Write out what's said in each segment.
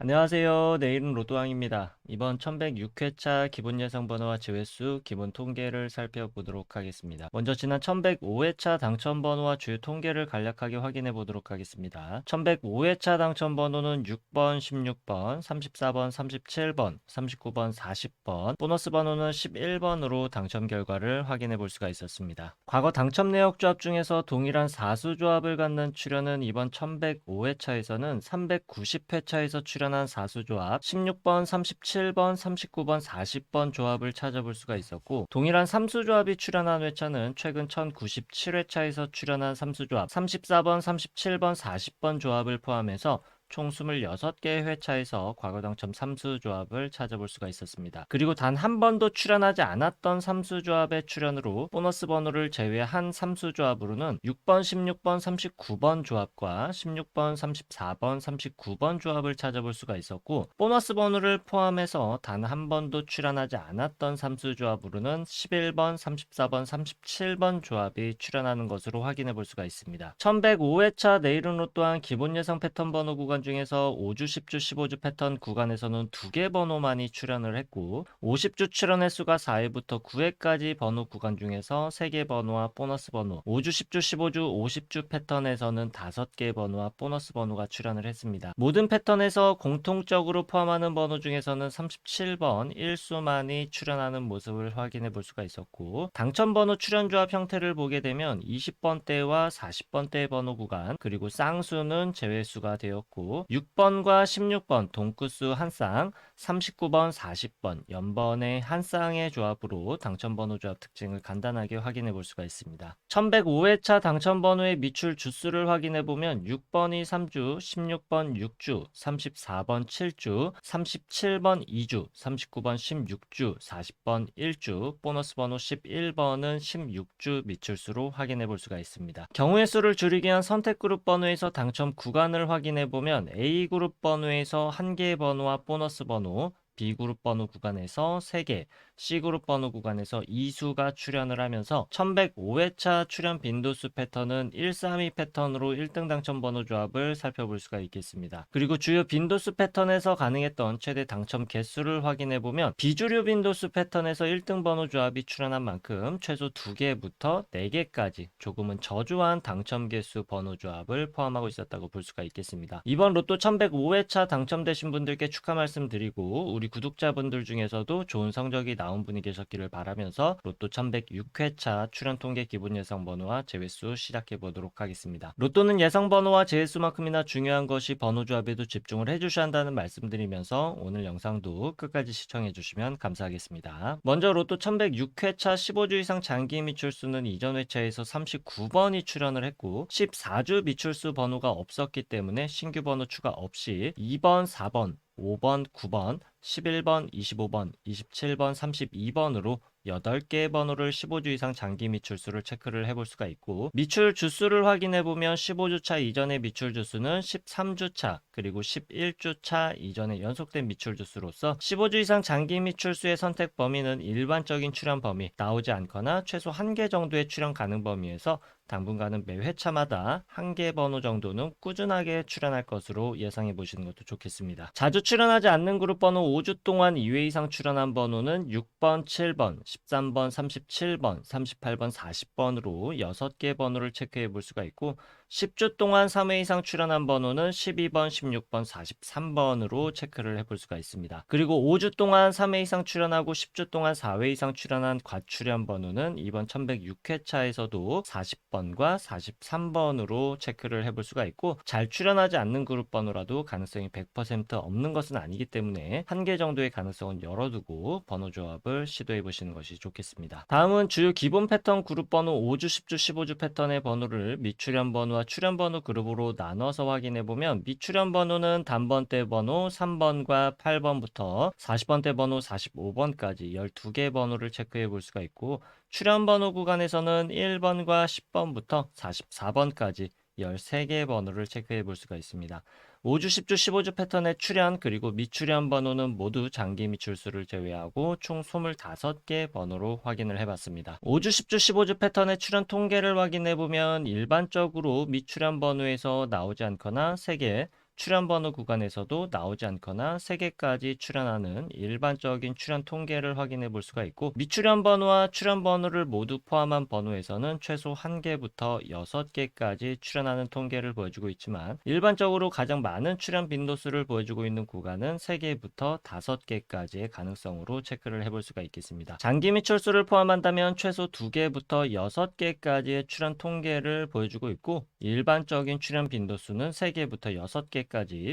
안녕하세요. 내일은 로또왕입니다. 이번 1106회차 기본 예상 번호와 제외수 기본 통계를 살펴보도록 하겠습니다. 먼저 지난 1105회차 당첨 번호와 주요 통계를 간략하게 확인해 보도록 하겠습니다. 1105회차 당첨 번호는 6번, 16번, 34번, 37번, 39번, 40번, 보너스 번호는 11번으로 당첨 결과를 확인해 볼 수가 있었습니다. 과거 당첨 내역 조합 중에서 동일한 사수 조합을 갖는 출연은 이번 1105회차에서는 390회차에서 출연한 사수 조합 16번, 37 번, 39번, 40번 조합을 찾아볼 수가 있었고 동일한 삼수 조합이 출연한 회차는 최근 1097회차에서 출연한 삼수 조합 34번, 37번, 40번 조합을 포함해서 총 26개의 회차에서 과거 당첨 삼수 조합을 찾아볼 수가 있었습니다. 그리고 단 한 번도 출연하지 않았던 삼수 조합의 출연으로 보너스 번호를 제외한 삼수 조합으로는 6번, 16번, 39번 조합과 16번, 34번, 39번 조합을 찾아볼 수가 있었고 보너스 번호를 포함해서 단 한 번도 출연하지 않았던 삼수 조합으로는 11번, 34번, 37번 조합이 출연하는 것으로 확인해 볼 수가 있습니다. 1105회차 내일은 로 또한 기본 예상 패턴 번호 구간 중에서 5주, 10주, 15주 패턴 구간에서는 두 개 번호만이 출연을 했고 50주 출연 횟수가 4회부터 9회까지 번호 구간 중에서 3개 번호와 보너스 번호 5주, 10주, 15주, 50주 패턴에서는 5개 번호와 보너스 번호가 출연을 했습니다. 모든 패턴에서 공통적으로 포함하는 번호 중에서는 37번 1수만이 출연하는 모습을 확인해 볼 수가 있었고 당첨 번호 출연 조합 형태를 보게 되면 20번대와 40번대 번호 구간 그리고 쌍수는 제외수가 되었고 6번과 16번 동구수 한 쌍, 39번, 40번 연번의 한 쌍의 조합으로 당첨 번호 조합 특징을 간단하게 확인해 볼 수가 있습니다. 1105회차 당첨 번호의 미출 주수를 확인해 보면 6번이 3주, 16번 6주, 34번 7주, 37번 2주, 39번 16주, 40번 1주, 보너스 번호 11번은 16주 미출수로 확인해 볼 수가 있습니다. 경우의 수를 줄이기 위한 선택 그룹 번호에서 당첨 구간을 확인해 보면 A 그룹 번호에서 한 개의 번호와 보너스 번호, 정도 B그룹 번호 구간에서 3개, C그룹 번호 구간에서 2수가 출연을 하면서 1105회차 출연 빈도수 패턴은 132 패턴으로 1등 당첨 번호 조합을 살펴볼 수가 있겠습니다. 그리고 주요 빈도수 패턴에서 가능했던 최대 당첨 개수를 확인해 보면 비주류 빈도수 패턴에서 1등 번호 조합이 출연한 만큼 최소 2개부터 4개까지 조금은 저조한 당첨 개수 번호 조합을 포함하고 있었다고 볼 수가 있겠습니다. 이번 로또 1105회차 당첨되신 분들께 축하 말씀드리고 우리 구독자분들 중에서도 좋은 성적이 나온 분이 계셨기를 바라면서 로또 1106회차 출연 통계 기본 예상 번호와 제외수 시작해 보도록 하겠습니다. 로또는 예상 번호와 제외수만큼이나 중요한 것이 번호 조합에도 집중을 해주셔야 한다는 말씀드리면서 오늘 영상도 끝까지 시청해 주시면 감사하겠습니다. 먼저 로또 1106회차 15주 이상 장기 미출수는 이전 회차에서 39번이 출연을 했고 14주 미출수 번호가 없었기 때문에 신규 번호 추가 없이 2번, 4번, 5번, 9번, 11번, 25번, 27번, 32번으로 8개의 번호를 15주 이상 장기 미출수를 체크를 해볼 수가 있고 미출 주수를 확인해 보면 15주차 이전의 미출 주수는 13주차 그리고 11주차 이전의 연속된 미출 주수로서 15주 이상 장기 미출수의 선택 범위는 일반적인 출연 범위 나오지 않거나 최소 한개 정도의 출연 가능 범위에서 당분간은 매 회차마다 한 개 번호 정도는 꾸준하게 출연할 것으로 예상해 보시는 것도 좋겠습니다. 자주 출연하지 않는 그룹 번호 5주 동안 2회 이상 출연한 번호는 6번, 7번, 13번, 37번, 38번, 40번으로 6개 번호를 체크해 볼 수가 있고 10주 동안 3회 이상 출연한 번호는 12번, 16번, 43번으로 체크를 해볼 수가 있습니다. 그리고 5주 동안 3회 이상 출연하고 10주 동안 4회 이상 출연한 과출연 번호는 이번 1106회차에서도 40번과 43번으로 체크를 해볼 수가 있고 잘 출연하지 않는 그룹 번호라도 가능성이 100% 없는 것은 아니기 때문에 한 개 정도의 가능성은 열어두고 번호 조합을 시도해 보시는 것이 좋겠습니다. 다음은 주요 기본 패턴 그룹 번호 5주, 10주, 15주 패턴의 번호를 미출연 번호 와 출연 번호 그룹으로 나눠서 확인해 보면 미출연 번호는 단번대 번호 3번과 8번부터 40번대 번호 45번까지 12개 번호를 체크해 볼 수가 있고 출연 번호 구간에서는 1번과 10번부터 44번까지 13개 번호를 체크해 볼 수가 있습니다. 5주, 10주, 15주 패턴의 출연 그리고 미출연 번호는 모두 장기 미출수를 제외하고 총 25개 번호로 확인을 해봤습니다. 5주, 10주, 15주 패턴의 출연 통계를 확인해 보면 일반적으로 미출연 번호에서 나오지 않거나 3개, 출연 번호 구간에서도 나오지 않거나 3개까지 출연하는 일반적인 출연 통계를 확인해 볼 수가 있고 미출연 번호와 출연 번호를 모두 포함한 번호에서는 최소 1개부터 6개까지 출연하는 통계를 보여주고 있지만 일반적으로 가장 많은 출연 빈도수를 보여주고 있는 구간은 3개부터 5개까지의 가능성으로 체크를 해볼 수가 있겠습니다. 장기 미출수를 포함한다면 최소 2개부터 6개까지의 출연 통계를 보여주고 있고 일반적인 출연 빈도수는 3개부터 6개까지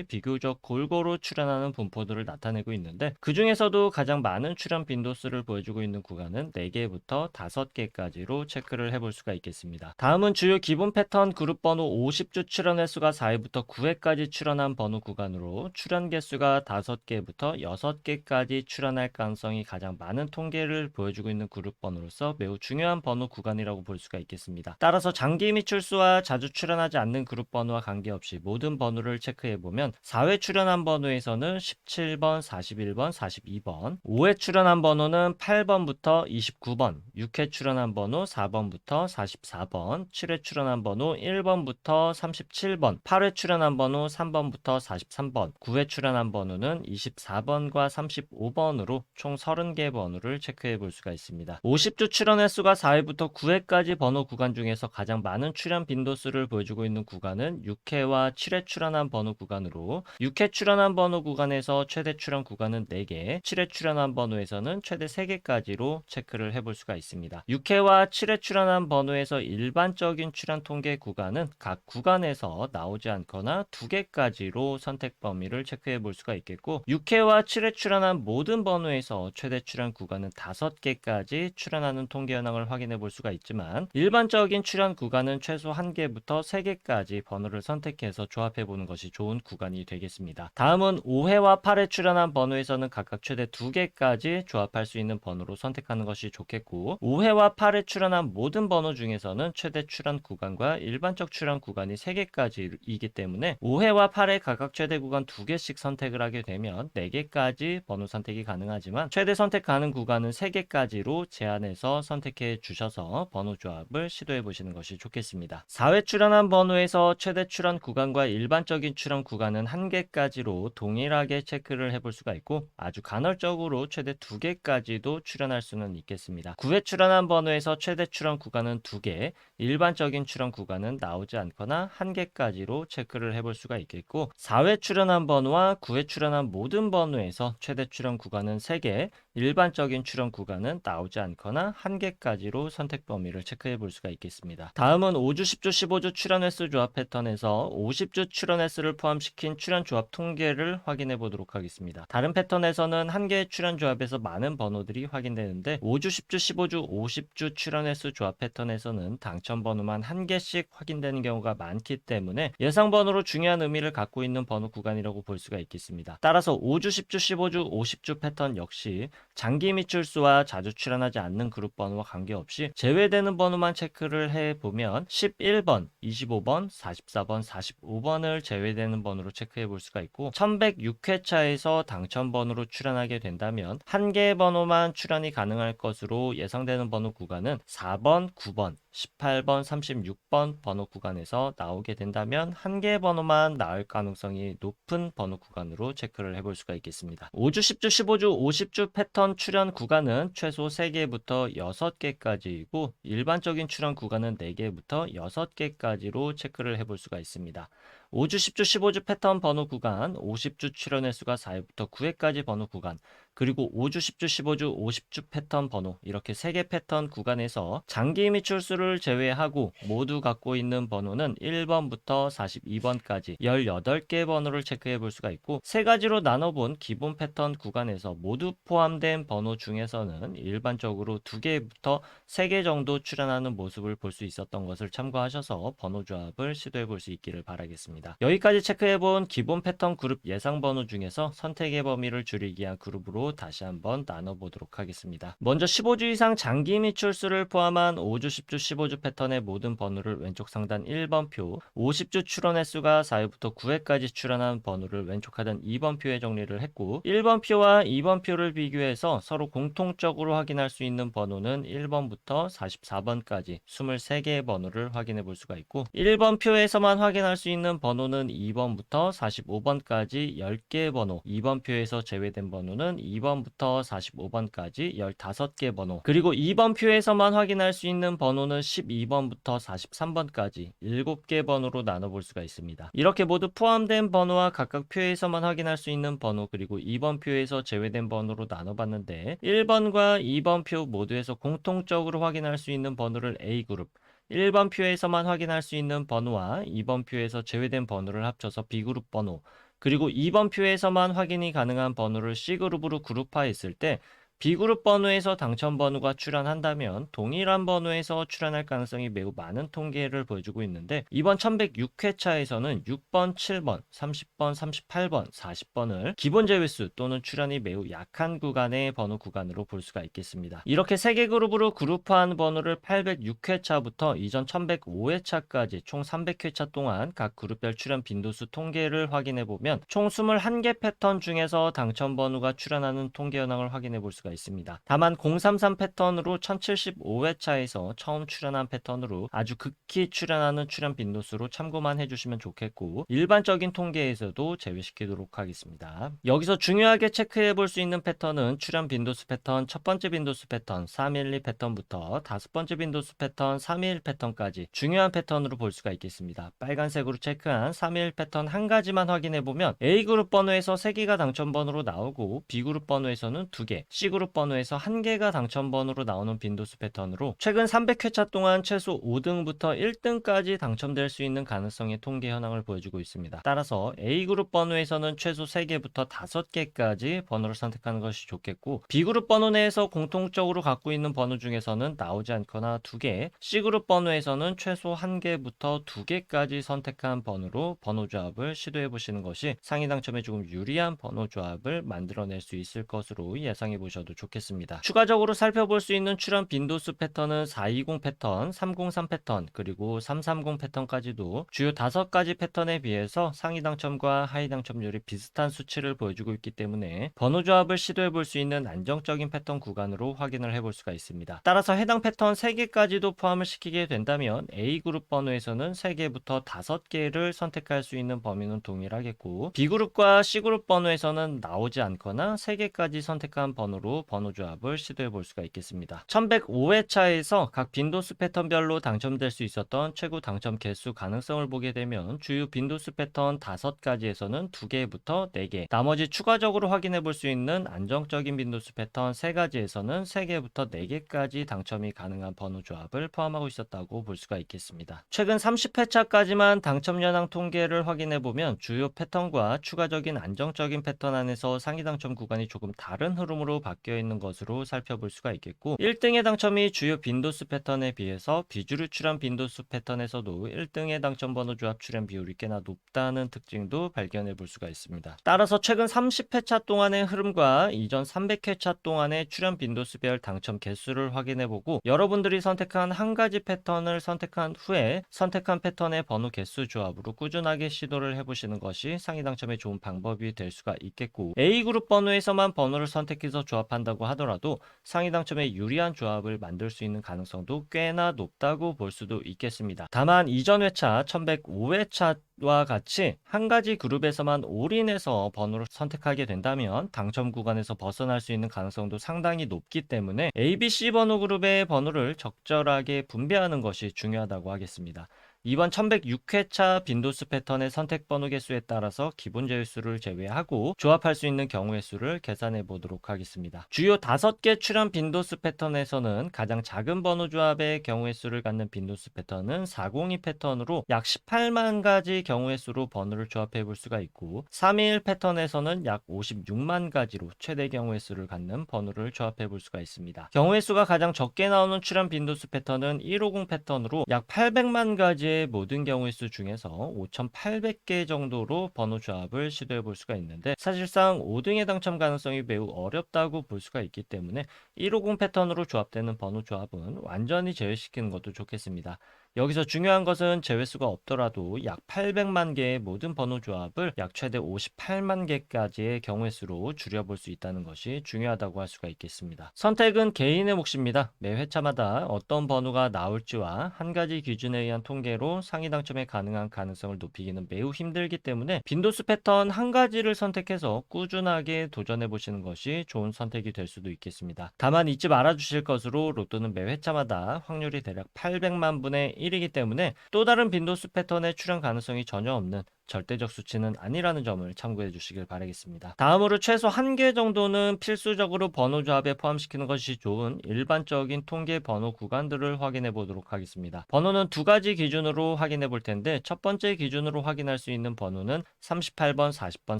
비교적 골고루 출연하는 분포들을 나타내고 있는데 그 중에서도 가장 많은 출연 빈도수를 보여주고 있는 구간은 4개부터 5개까지로 체크를 해볼 수가 있겠습니다. 다음은 주요 기본 패턴 그룹 번호 50주 출연 횟수가 4회부터 9회까지 출연한 번호 구간으로 출연 개수가 5개부터 6개까지 출연할 가능성이 가장 많은 통계를 보여주고 있는 그룹 번호로서 매우 중요한 번호 구간이라고 볼 수가 있겠습니다. 따라서 장기 미출수와 자주 출연하지 않는 그룹 번호와 관계없이 모든 번호를 체크 해 보면 4회 출연한 번호에서는 17번, 41번, 42번, 5회 출연한 번호는 8번부터 29번, 6회 출연한 번호 4번부터 44번, 7회 출연한 번호 1번부터 37번, 8회 출연한 번호 3번부터 43번, 9회 출연한 번호는 24번과 35번으로 총 30개 번호를 체크해 볼 수가 있습니다. 50주 출연 횟수가 4회부터 9회까지 번호 구간 중에서 가장 많은 출연 빈도수를 보여주고 있는 구간은 6회와 7회 출연한 번호 구간으로 6회 출연한 번호 구간에서 최대 출연 구간은 4개, 7회 출연한 번호에서는 최대 3개까지로 체크를 해볼 수가 있습니다. 6회와 7회 출연한 번호에서 일반적인 출연 통계 구간은 각 구간에서 나오지 않거나 2개까지로 선택 범위를 체크해 볼 수가 있겠고 6회와 7회 출연한 모든 번호에서 최대 출연 구간은 5개까지 출연하는 통계 현황을 확인해 볼 수가 있지만 일반적인 출연 구간은 최소 1개부터 3개까지 번호를 선택해서 조합해 보는 것이 좋은 구간이 되겠습니다. 다음은 5회와 8회 출연한 번호에서는 각각 최대 2개까지 조합할 수 있는 번호로 선택하는 것이 좋겠고 5회와 8회 출연한 모든 번호 중에서는 최대 출연 구간과 일반적 출연 구간이 3개까지이기 때문에 5회와 8회 각각 최대 구간 2개씩 선택을 하게 되면 4개까지 번호 선택이 가능하지만 최대 선택 가능 구간은 3개까지로 제한해서 선택해 주셔서 번호 조합을 시도해 보시는 것이 좋겠습니다. 4회 출연한 번호에서 최대 출연 구간과 일반적인 출연 구간은 1개까지로 동일하게 체크를 해볼 수가 있고 아주 간헐적으로 최대 2개까지도 출연할 수는 있겠습니다. 9회 출연한 번호에서 최대 출연 구간은 2개, 일반적인 출연 구간은 나오지 않거나 1개까지로 체크를 해볼 수가 있겠고 4회 출연한 번호와 9회 출연한 모든 번호에서 최대 출연 구간은 3개, 일반적인 출연 구간은 나오지 않거나 1개까지로 선택 범위를 체크해 볼 수가 있겠습니다. 다음은 5주, 10주, 15주 출연 횟수 조합 패턴에서 50주 출연 횟수를 포함시킨 출연 조합 통계를 확인해 보도록 하겠습니다. 다른 패턴에서는 한 개의 출연 조합에서 많은 번호들이 확인되는데 5주, 10주, 15주, 50주 출연 횟수 조합 패턴에서는 당첨 번호만 한 개씩 확인되는 경우가 많기 때문에 예상 번호로 중요한 의미를 갖고 있는 번호 구간이라고 볼 수가 있겠습니다. 따라서 5주, 10주, 15주, 50주 패턴 역시 장기 미출수와 자주 출연하지 않는 그룹 번호와 관계없이 제외되는 번호만 체크를 해 보면 11번, 25번, 44번, 45번을 제외 되는 번호로 체크해 볼 수가 있고 1106회차에서 당첨 번호로 출연하게 된다면 한 개의 번호만 출연이 가능할 것으로 예상되는 번호 구간은 4번, 9번, 18번, 36번 번호 구간에서 나오게 된다면 한 개의 번호만 나올 가능성이 높은 번호 구간으로 체크를 해볼 수가 있겠습니다. 5주, 10주, 15주, 50주 패턴 출연 구간은 최소 3개부터 6개까지이고 일반적인 출연 구간은 4개부터 6개까지로 체크를 해볼 수가 있습니다. 5주, 10주, 15주 패턴 번호 구간, 50주 출연 횟수가 4회부터 9회까지 번호 구간, 그리고 5주, 10주, 15주, 50주 패턴 번호 이렇게 3개 패턴 구간에서 장기 미출수를 제외하고 모두 갖고 있는 번호는 1번부터 42번까지 18개 번호를 체크해 볼 수가 있고 세 가지로 나눠본 기본 패턴 구간에서 모두 포함된 번호 중에서는 일반적으로 2개부터 3개 정도 출연하는 모습을 볼 수 있었던 것을 참고하셔서 번호 조합을 시도해 볼 수 있기를 바라겠습니다. 여기까지 체크해 본 기본 패턴 그룹 예상 번호 중에서 선택의 범위를 줄이기 위한 그룹으로 다시 한번 나눠보도록 하겠습니다. 먼저 15주 이상 장기 미출수를 포함한 5주, 10주, 15주 패턴의 모든 번호를 왼쪽 상단 1번 표, 50주 출원 횟수가 4회부터 9회까지 출원한 번호를 왼쪽 하단 2번 표에 정리를 했고 1번 표와 2번 표를 비교해서 서로 공통적으로 확인할 수 있는 번호는 1번부터 44번까지 23개의 번호를 확인해 볼 수가 있고 1번 표에서만 확인할 수 있는 번호는 2번부터 45번까지 10개의 번호 2번 표에서 제외된 번호는 2 번부터 45번까지 15개 번호 그리고 2번 표에서만 확인할 수 있는 번호는 12번부터 43번까지 7개 번호로 나눠볼 수가 있습니다. 이렇게 모두 포함된 번호와 각각 표에서만 확인할 수 있는 번호 그리고 2번 표에서 제외된 번호로 나눠봤는데 1번과 2번 표 모두에서 공통적으로 확인할 수 있는 번호를 A그룹 1번 표에서만 확인할 수 있는 번호와 2번 표에서 제외된 번호를 합쳐서 B그룹 번호 그리고 2번 표에서만 확인이 가능한 번호를 C그룹으로 그룹화했을 때 B그룹 번호에서 당첨 번호가 출현한다면 동일한 번호에서 출현할 가능성이 매우 많은 통계를 보여주고 있는데 이번 1106회차에서는 6번, 7번, 30번, 38번, 40번을 기본 제외수 또는 출현이 매우 약한 구간의 번호 구간으로 볼 수가 있겠습니다. 이렇게 3개 그룹으로 그룹화한 번호를 806회차부터 이전 1105회차까지 총 300회차 동안 각 그룹별 출현 빈도수 통계를 확인해 보면 총 21개 패턴 중에서 당첨 번호가 출현하는 통계 현황을 확인해 볼 수가 있습니다. 다만 033 패턴으로 1075회차에서 처음 출현한 패턴으로 아주 극히 출현하는 출현 빈도수로 참고만 해주시면 좋겠고 일반적인 통계에서도 제외시키도록 하겠습니다. 여기서 중요하게 체크해 볼 수 있는 패턴은 출현 빈도수 패턴 첫 번째 빈도수 패턴 312 패턴부터 다섯 번째 빈도수 패턴 321 패턴까지 중요한 패턴으로 볼 수가 있겠습니다. 빨간색으로 체크한 321 패턴 한 가지만 확인해 보면 A그룹 번호에서 3개가 당첨 번호로 나오고 B그룹 번호에서는 2개, C그룹 번호에서 1개가 당첨 번호로 나오는 빈도수 패턴으로 최근 300회차 동안 최소 5등부터 1등까지 당첨될 수 있는 가능성의 통계 현황을 보여주고 있습니다. 따라서 A그룹 번호에서는 최소 3개부터 5개까지 번호를 선택하는 것이 좋겠고 B그룹 번호 내에서 공통적으로 갖고 있는 번호 중에서는 나오지 않거나 2개, C그룹 번호에서는 최소 1개부터 2개까지 선택한 번호로 번호 조합을 시도해 보시는 것이 상위 당첨에 조금 유리한 번호 조합을 만들어낼 수 있을 것으로 예상해 보셔도 좋겠습니다. 추가적으로 살펴볼 수 있는 출현 빈도수 패턴은 420 패턴, 303 패턴, 그리고 330 패턴까지도 주요 5가지 패턴에 비해서 상위 당첨과 하위 당첨률이 비슷한 수치를 보여주고 있기 때문에 번호 조합을 시도해 볼 수 있는 안정적인 패턴 구간으로 확인을 해볼 수가 있습니다. 따라서 해당 패턴 3개까지도 포함을 시키게 된다면 A그룹 번호에서는 3개부터 5개를 선택할 수 있는 범위는 동일하겠고 B그룹과 C그룹 번호에서는 나오지 않거나 3개까지 선택한 번호로 번호 조합을 시도해 볼 수가 있겠습니다. 1105회차에서 각 빈도수 패턴별로 당첨될 수 있었던 최고 당첨 개수 가능성을 보게 되면 주요 빈도수 패턴 5가지에서는 2개부터 4개, 나머지 추가적으로 확인해 볼 수 있는 안정적인 빈도수 패턴 3가지에서는 3개부터 4개까지 당첨이 가능한 번호 조합을 포함하고 있었다고 볼 수가 있겠습니다. 최근 30회차까지만 당첨 현황 통계를 확인해 보면 주요 패턴과 추가적인 안정적인 패턴 안에서 상위 당첨 구간이 조금 다른 흐름으로 바뀌 어 있는 것으로 살펴볼 수가 있겠고 1등의 당첨이 주요 빈도수 패턴에 비해서 비주류 출현 빈도수 패턴에서도 1등의 당첨 번호 조합 출현 비율이 꽤나 높다는 특징도 발견해 볼 수가 있습니다. 따라서 최근 30회차 동안의 흐름과 이전 300회차 동안의 출현 빈도수별 당첨 개수를 확인해 보고 여러분들이 선택한 한 가지 패턴을 선택한 후에 선택한 패턴의 번호 개수 조합으로 꾸준하게 시도를 해보시는 것이 상위 당첨에 좋은 방법이 될 수가 있겠고 A그룹 번호에서만 번호를 선택해서 조합 한다고 하더라도 상위 당첨에 유리한 조합을 만들 수 있는 가능성도 꽤나 높다고 볼 수도 있겠습니다. 다만 이전 회차 1105회차 와 같이 한 가지 그룹에서만 올인해서 번호를 선택하게 된다면 당첨 구간에서 벗어날 수 있는 가능성도 상당히 높기 때문에 ABC 번호 그룹의 번호를 적절하게 분배하는 것이 중요하다고 하겠습니다. 이번 1106회차 빈도수 패턴의 선택 번호 개수에 따라서 기본 제외수를 제외하고 조합할 수 있는 경우의 수를 계산해 보도록 하겠습니다. 주요 5개 출현 빈도수 패턴에서는 가장 작은 번호 조합의 경우의 수를 갖는 빈도수 패턴은 402 패턴으로 약 18만 가지 경우의 수로 번호를 조합해 볼 수가 있고 321 패턴에서는 약 56만 가지로 최대 경우의 수를 갖는 번호를 조합해 볼 수가 있습니다. 경우의 수가 가장 적게 나오는 출현 빈도수 패턴은 150 패턴으로 약 800만 가지의 모든 경우의 수 중에서 5,800개 정도로 번호 조합을 시도해 볼 수가 있는데 사실상 5등의 당첨 가능성이 매우 어렵다고 볼 수가 있기 때문에 150 패턴으로 조합되는 번호 조합은 완전히 제외시키는 것도 좋겠습니다. 여기서 중요한 것은 제외수가 없더라도 약 800만 개의 모든 번호 조합을 약 최대 58만 개까지의 경우의 수로 줄여볼 수 있다는 것이 중요하다고 할 수가 있겠습니다. 선택은 개인의 몫입니다. 매 회차마다 어떤 번호가 나올지와 한 가지 기준에 의한 통계로 상위 당첨에 가능한 가능성을 높이기는 매우 힘들기 때문에 빈도수 패턴 한 가지를 선택해서 꾸준하게 도전해 보시는 것이 좋은 선택이 될 수도 있겠습니다. 다만 잊지 말아 주실 것으로 로또는 매 회차마다 확률이 대략 800만 분의 1 이기 때문에 또 다른 빈도수 패턴의 출현 가능성이 전혀 없는 절대적 수치는 아니라는 점을 참고해 주시길 바라겠습니다. 다음으로 최소 한 개 정도는 필수적으로 번호 조합에 포함시키는 것이 좋은 일반적인 통계 번호 구간들을 확인해 보도록 하겠습니다. 번호는 두 가지 기준으로 확인해 볼 텐데 첫 번째 기준으로 확인할 수 있는 번호는 38번, 40번,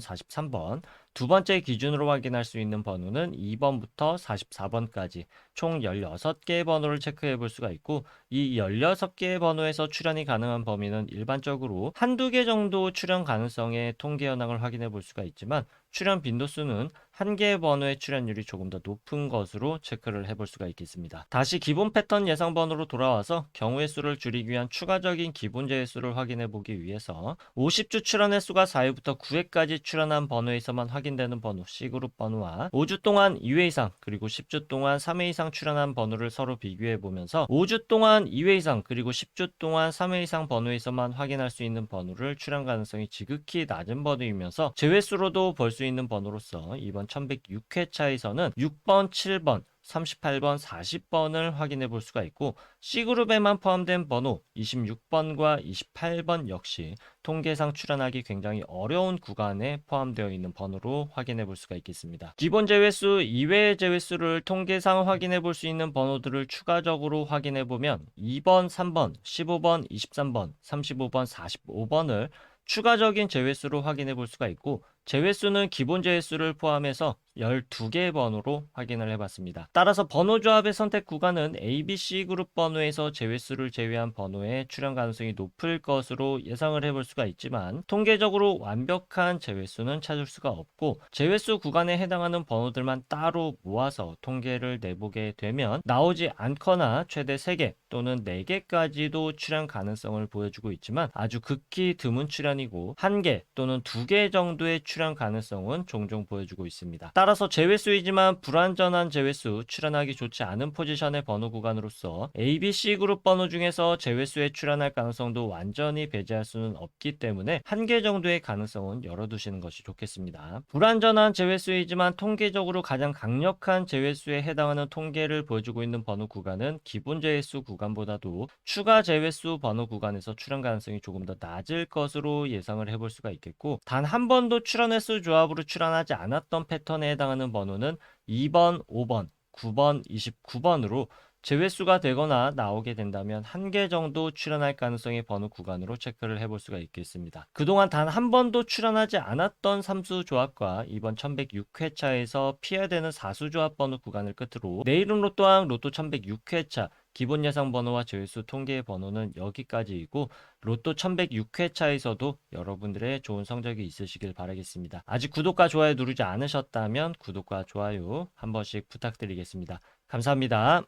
43번 두 번째 기준으로 확인할 수 있는 번호는 2번부터 44번까지 총 16개의 번호를 체크해 볼 수가 있고 이 16개의 번호에서 출현이 가능한 범위는 일반적으로 한두 개 정도 출현 가능성의 통계 현황을 확인해 볼 수가 있지만 출현 빈도수는 한 개의 번호의 출현율이 조금 더 높은 것으로 체크를 해볼 수가 있겠습니다. 다시 기본 패턴 예상 번호로 돌아와서 경우의 수를 줄이기 위한 추가적인 기본 제외수를 확인해 보기 위해서 50주 출현 횟수가 4회부터 9회까지 출현한 번호에서만 확인되는 번호 C그룹 번호와 5주 동안 2회 이상 그리고 10주 동안 3회 이상 출현한 번호를 서로 비교해 보면서 5주 동안 2회 이상 그리고 10주 동안 3회 이상 번호에서만 확인할 수 있는 번호를 출현 가능성이 지극히 낮은 번호이면서 제외수로도 볼수 있는 번호로서 이번 1106회차에서는 6번, 7번, 38번, 40번을 확인해 볼 수가 있고 C그룹에만 포함된 번호 26번과 28번 역시 통계상 출현하기 굉장히 어려운 구간에 포함되어 있는 번호로 확인해 볼 수가 있겠습니다. 기본 제외수 이외의 제외수를 통계상 확인해 볼 수 있는 번호들을 추가적으로 확인해 보면 2번, 3번, 15번, 23번, 35번, 45번을 추가적인 제외수로 확인해 볼 수가 있고 제외수는 기본 제외수를 포함해서 12개의 번호로 확인을 해봤습니다. 따라서 번호 조합의 선택 구간은 A, B, C 그룹 번호에서 제외수를 제외한 번호의 출현 가능성이 높을 것으로 예상을 해볼 수가 있지만 통계적으로 완벽한 제외수는 찾을 수가 없고 제외수 구간에 해당하는 번호들만 따로 모아서 통계를 내보게 되면 나오지 않거나 최대 3개 또는 4개까지도 출현 가능성을 보여주고 있지만 아주 극히 드문 출현이고 1개 또는 2개 정도의 출현 가능성은 종종 보여주고 있습니다. 따라서 제외수이지만 불완전한 제외수, 출현하기 좋지 않은 포지션의 번호 구간으로서 A, B, C 그룹 번호 중에서 제외수에 출현할 가능성도 완전히 배제할 수는 없기 때문에 한 개 정도의 가능성은 열어두시는 것이 좋겠습니다. 불완전한 제외수이지만 통계적으로 가장 강력한 제외수에 해당하는 통계를 보여주고 있는 번호 구간은 기본 제외수 구간보다도 추가 제외수 번호 구간에서 출현 가능성이 조금 더 낮을 것으로 예상을 해볼 수가 있겠고 단 한 번도 출현 횟 수 조합으로 출현하지 않았던 패턴에 해당하는 번호는 2번, 5번, 9번, 29번으로 제외수가 되거나 나오게 된다면 한 개 정도 출현할 가능성의 번호 구간으로 체크를 해볼 수가 있겠습니다. 그동안 단 한 번도 출현하지 않았던 삼수 조합과 이번 1106회차에서 피해야 되는 사수 조합 번호 구간을 끝으로 내일은 로또왕 로또 1106회차 기본 예상 번호와 제외수 통계의 번호는 여기까지이고 로또 1106회차에서도 여러분들의 좋은 성적이 있으시길 바라겠습니다. 아직 구독과 좋아요 누르지 않으셨다면 구독과 좋아요 한 번씩 부탁드리겠습니다. 감사합니다.